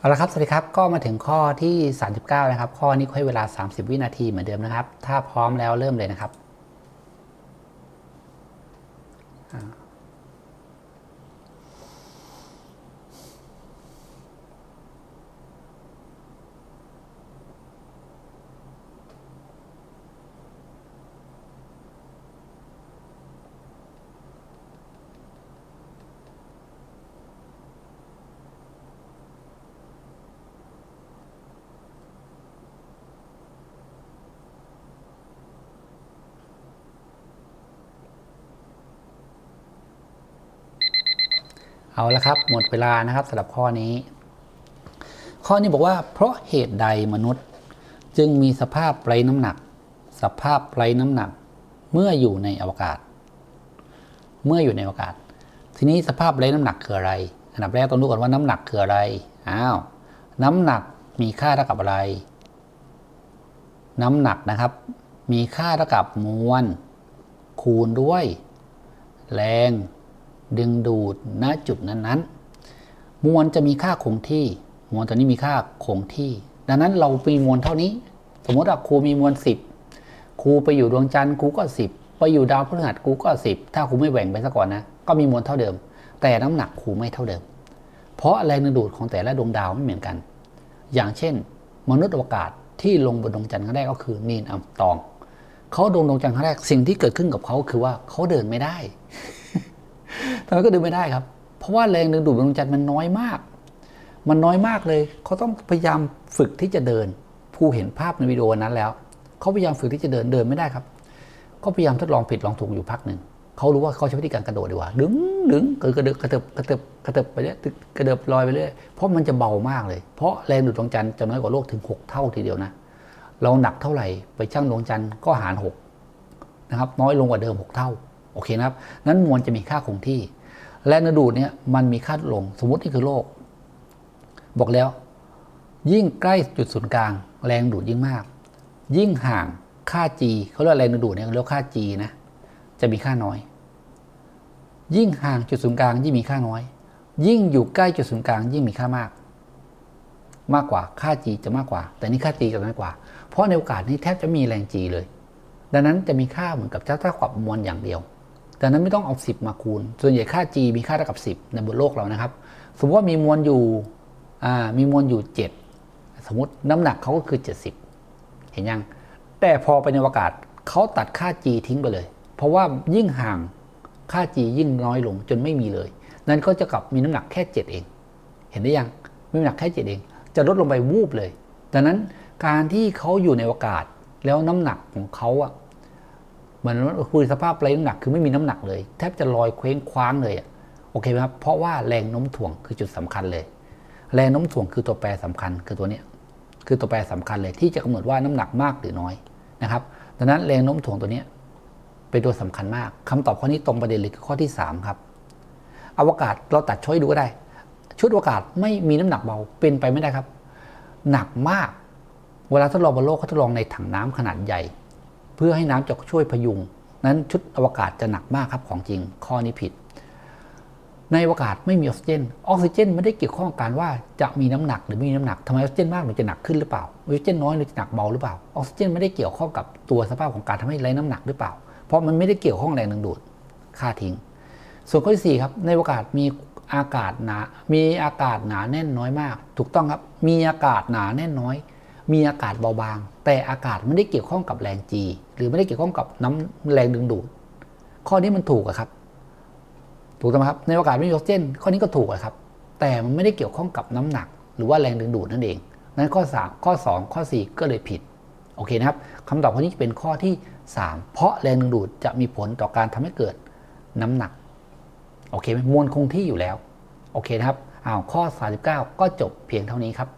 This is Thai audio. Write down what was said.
เอาละครับ สวัสดีครับ ก็มาถึงข้อที่ 39 นะครับ ข้อนี้ให้เวลา 30 วินาทีเหมือนเดิมนะครับ ถ้าพร้อมแล้วเริ่มเลยนะครับ เอาละครับ หมดเวลานะครับสำหรับข้อนี้ ข้อนี้บอกว่า เพราะเหตุใดมนุษย์ จึงมีสภาพไร้น้ำหนัก สภาพไร้น้ำหนัก เมื่ออยู่ในอวกาศ เมื่ออยู่ในอวกาศ ทีนี้สภาพไร้น้ำหนักคืออะไร อันดับแรกต้องรู้ก่อนว่าน้ำหนักคืออะไรอ้าวน้ำหนักมีค่าเท่ากับอะไร น้ำหนักนะครับ มีค่าเท่ากับมวลคูณด้วย แรง ดึงดูดณจุดนั้นๆ มวลจะมีค่าคงที่ มวลตัวนี้มีค่าคงที่ ดังนั้นเรามีมวลเท่านี้ สมมติว่าครูมีมวล 10 ครูไปอยู่ดวงจันทร์ครูก็ 10 ไปอยู่ดาวพฤหัสครูก็ 10 ถ้าครูไม่แหว่งไปซะก่อนนะ ก็มีมวลเท่าเดิม แต่น้ำหนักครูไม่เท่าเดิม เพราะแรงดึงดูดของแต่ละดวงดาวไม่เหมือนกัน อย่างเช่น มนุษย์อวกาศที่ลงบนดวงจันทร์ครั้งแรกก็คือนีนอัมตองเขาลงดวงจันทร์ครั้งแรกสิ่งที่เกิดขึ้นกับเขาคือว่าเขาเดินไม่ได้ ทำไมก็เดินไม่ได้ครับ เพราะว่าแรงดึงดูดบนดวงจันทร์มันน้อยมาก มันน้อยมากเลยเขาต้องพยายามฝึกที่จะเดิน ผู้เห็นภาพในวิดีโอนั้นแล้วเขาพยายามฝึกที่จะเดินเดินไม่ได้ครับ ก็พยายามทดลองผิดลองถูกอยู่พักหนึ่งเขารู้ว่าเขาใช้วิธีการกระโดดดีกว่า ดึงดึงกระเดิบกระเดิบกระเดิบกระเดิบไปเรื่อยกระเดิบลอยไปเรื่อยเพราะมันจะเบามากเลย เพราะแรงดูดดวงจันทร์จะน้อยกว่าโลกถึง 6 เท่าทีเดียวนะเราหนักเท่าไหร่ไปชั่งดวงจันทร์ก็หาร6นะครับน้อยลงกว่าเดิม 6 เท่า โอเคนะครับนั้นมวลจะมีค่าคงที่แรงดูดเนี่ยมันมีค่าลงสมมตินี่คือโลก บอกแล้ว ยิ่งใกล้จุดศูนย์กลาง แรงดูดยิ่งมาก ยิ่งห่างค่า g เขาเรียกแรงดูดเนี่ยเรียกค่า g นะจะมีค่าน้อย ยิ่งห่างจุดศูนย์กลางยิ่งมีค่าน้อย ยิ่งอยู่ใกล้จุดศูนย์กลางยิ่งมีค่ามาก มากกว่าค่า g จะมากกว่า แต่นี่ค่า g จะน้อยกว่า เพราะในโอกาสนี้แทบจะมีแรง g เลย ดังนั้นจะมีค่าเหมือนกับเจ้าเท่ากับมวลอย่างเดียว ดังนั้นไม่ต้องเอา 10 มาคูณ ส่วนใหญ่ค่า g มีค่าเท่ากับ 10 ในบนโลกเรานะครับ สมมติว่ามีมวลอยู่มีมวลอยู่ 7 สมมติน้ำหนักเขาก็คือ 70 เห็นยัง แต่พอไปในอวกาศเขาตัดค่า g ทิ้งไปเลย เพราะว่ายิ่งห่างค่า g ยิ่งน้อยลงจนไม่มีเลย นั้นก็จะกลับมีน้ำหนักแค่ 7 เอง เห็นได้ยังมีน้ำหนักแค่ 7 เอง จะลดลงไปวูบเลย ดังนั้นการที่เขาอยู่ในอวกาศแล้วน้ำหนักของเขาอะ เหมือนคือสภาพไร้น้ำหนักคือไม่มีน้ำหนักเลย แทบจะลอยเคว้งคว้างเลยอะโอเคไหมครับเพราะว่าแรงโน้มถ่วงคือจุดสำคัญเลย แรงโน้มถ่วงคือตัวแปรสำคัญคือตัวเนี้ยคือตัวแปรสำคัญเลยที่จะกำหนดว่าน้ำหนักมากหรือน้อยนะครับดังนั้นแรงโน้มถ่วงตัวเนี้ยเป็นตัวสำคัญมากคำตอบข้อนี้ตรงประเด็นเลยคือข้อที่ 3 ครับ อวกาศเราตัดช่วยดูก็ได้ ชุดอวกาศไม่มีน้ำหนักเบาเป็นไปไม่ได้ครับ หนักมาก เวลาทดลองบนโลกเขาทดลองในถังน้ำขนาดใหญ่ พื่อให้น้ำจะช่วยพยุง นั้นชุดอวกาศจะหนักมากครับของจริง ข้อนี้ผิด ในอวกาศไม่มีออกซิเจน ออกซิเจนไม่ได้เกี่ยวข้องกับการว่าจะมีน้ำหนักหรือไม่มีน้ำหนักทำไมออกซิเจนมากหรือจะหนักขึ้นหรือเปล่า ออกซิเจนน้อยหรือจะหนักเบาหรือเปล่า ออกซิเจนไม่ได้เกี่ยวข้องกับตัวสภาพของการทำให้ไร้น้ำหนักหรือเปล่า เพราะมันไม่ได้เกี่ยวข้องแรงดึงดูด ค่าทิ้ง ส่วนข้อที่สี่ครับ ในอวกาศมีอากาศหนา มีอากาศหนาแน่นน้อยมาก ถูกต้องครับ มีอากาศหนาแน่นน้อย มีอากาศเบาบาง แต่อากาศไม่ได้เกี่ยวข้องกับแรงจีหรือไม่ได้เกี่ยวข้องกับน้ำแรงดึงดูด ข้อนี้มันถูกอะครับ ถูกต้องไหมครับ ในอากาศไม่มีออกซิเจน ข้อนี้ก็ถูกอะครับ แต่มันไม่ได้เกี่ยวข้องกับน้ำหนัก หรือว่าแรงดึงดูดนั่นเอง นั้นข้อ 3 ข้อ 2 ข้อ 4 ก็เลยผิด โอเคนะครับคำตอบข้อนี้เป็นข้อที่ 3 เพราะแรงดึงดูดจะมีผลต่อการทำให้เกิดน้ำหนัก โอเคไหมมวลคงที่อยู่แล้ว โอเคนะครับอ้าวข้อ 39 ก็จบเพียงเท่านี้ครับ